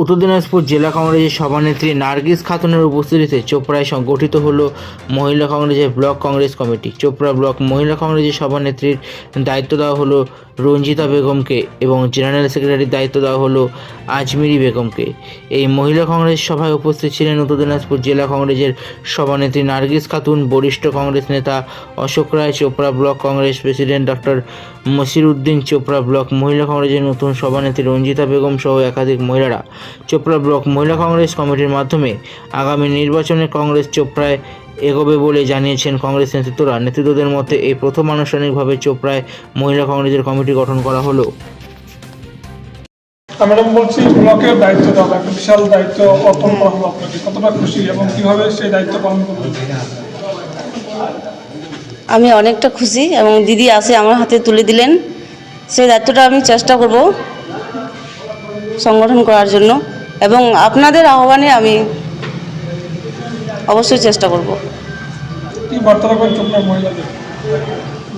উত্তর দিনাজপুর জেলা কংগ্রেসের সভানেত্রী নার্গিস খাতুনের উপস্থিতিতে চোপড়ায় সংগঠিত হলো মহিলা কংগ্রেসের block Congress committee. Chopra block মহিলা কংগ্রেসের সভানেত্রীর দায়িত্ব দেওয়া হলো রঞ্জিতা বেগমকে এবং জেনারেল সেক্রেটারির দায়িত্ব দেওয়া হলো আজমিরি বেগমকে। এই মহিলা কংগ্রেস সভায় উপস্থিত ছিলেন উত্তর দিনাজপুর জেলা কংগ্রেসের সভানেত্রী নার্গিস খাতুন, বরিষ্ঠ কংগ্রেস নেতা Ashok Roy, Chopra block Congress president doctor Masir Uddin, Chopra block মহিলা কংগ্রেসের নতুন সভানেত্রী রঞ্জিতা বেগম সহ একাধিক মহিলারা। চোপড়া ব্লক মহিলা কংগ্রেস কমিটির মাধ্যমে আগামী নির্বাচনে কংগ্রেস চোপড়ায় এগোবে বলে জানিয়েছেন কংগ্রেস নেতৃত্বরা। নেতৃত্বদের মধ্যে এই প্রথম আনুষ্ঠানিকভাবে চোপড়ায় মহিলা কংগ্রেসের কমিটি গঠন করা হলো। ম্যাডাম বলছি ব্লকের দায়িত্ব দেওয়া একটা বিশাল দায়িত্ব অর্পণ করা হলো আপনাকে কতটা খুশি এবং কীভাবে সেই দায়িত্ব পালন করবেন আমি অনেকটা খুশি এবং দিদি আসে আমার হাতে তুলে দিলেন। সেই দায়িত্বটা আমি চেষ্টা করব। সংগঠন করার জন্য এবং আপনাদের আহ্বানে আমি অবশ্যই চেষ্টা করব।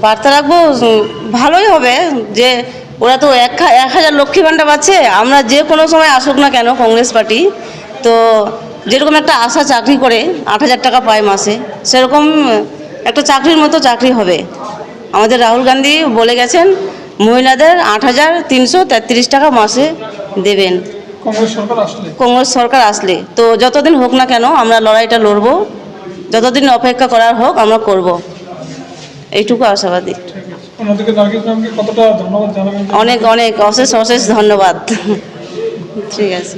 বার্তা রাখব ভালোই হবে যে ওরা তো এক এক হাজার লক্ষ্মী ভাণ্ডার পাচ্ছে আমরা যে কোনো সময় আসুক না কেন কংগ্রেস পার্টি তো যেরকম একটা আশা চাকরি করে আট হাজার টাকা পায় মাসে সেরকম একটা চাকরির মতো চাকরি হবে। আমাদের রাহুল গান্ধী বলে গেছেন মহিলাদের আট হাজার তিনশো তেত্রিশ টাকা মাসে দেবেন। কংগ্রেস সরকার আসলে? তো যতদিন হোক না কেন আমরা লড়াইটা লড়ব। যতদিন অপেক্ষা করার হোক আমরা করব। এইটুকু আশাবাদী। অনেক অনেক অশেষ অশেষ ধন্যবাদ। ঠিক আছে।